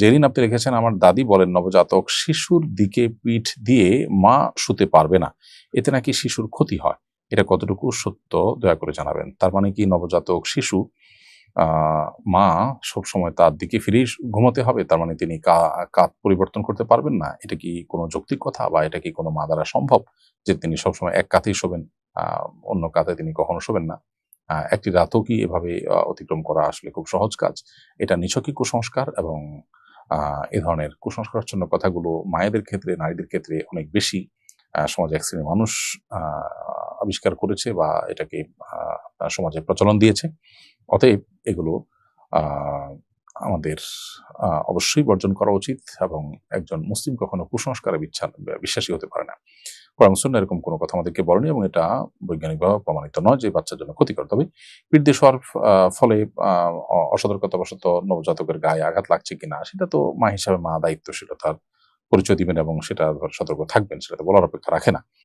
যেদিন আপনি রেখেছেন আমার দাদি বলেন, নবজাতক শিশুর দিকে পিঠ দিয়ে মা শুতে পারবে না। এতে নাকি শিশুর ক্ষতি হয়? এটা কতটুকু সত্য, দয়া করে জানাবেন। তার মানে কি, নবজাতক শিশু মা সবসময় তার দিকে ফিরেই ঘুমাতে হবে? তার মানে তিনি কাত পরিবর্তন করতে পারবেন না? এটা কি কোনো যৌক্তিক কথা বা এটা কি কোনো মা দ্বারা সম্ভব যে তিনি সবসময় এক কাতেই শোবেন অন্য কাতে তিনি কখনো শোবেন না? একটি রাতও কি এভাবে অতিক্রম করা আসলে খুব সহজ কাজ? এটা নিছকই কুসংস্কার এবং এ ধরনের কুসংস্কারচ্ছন্ন কথাগুলো মায়েদের ক্ষেত্রে, নারীদের ক্ষেত্রে অনেক বেশি সমাজে এক শ্রেণির মানুষ আবিষ্কার করেছে বা এটাকে সমাজে প্রচলন দিয়েছে। অতএব এগুলো আমাদের অবশ্যই বর্জন করা উচিত এবং একজন মুসলিম কখনো কুসংস্কারে বিচ্ছা- বিশ্বাসী হতে পারে না। কোরআন সুন্নাহ এরকম কোনো কথা আমাদেরকে বলেনি এবং এটা বৈজ্ঞানিকভাবে প্রমাণিত নয় যে বাচ্চার জন্য ক্ষতিকর। তবে শোয়ার আহ, ফলে অসতর্কতাবশত নবজাতকের গায়ে আঘাত লাগছে কিনা সেটা তো মা হিসাবে মা দায়িত্বশীল তার পরিচয় দিবেন এবং সেটা সতর্ক থাকবেন সেটা তো বলার অপেক্ষা রাখে না।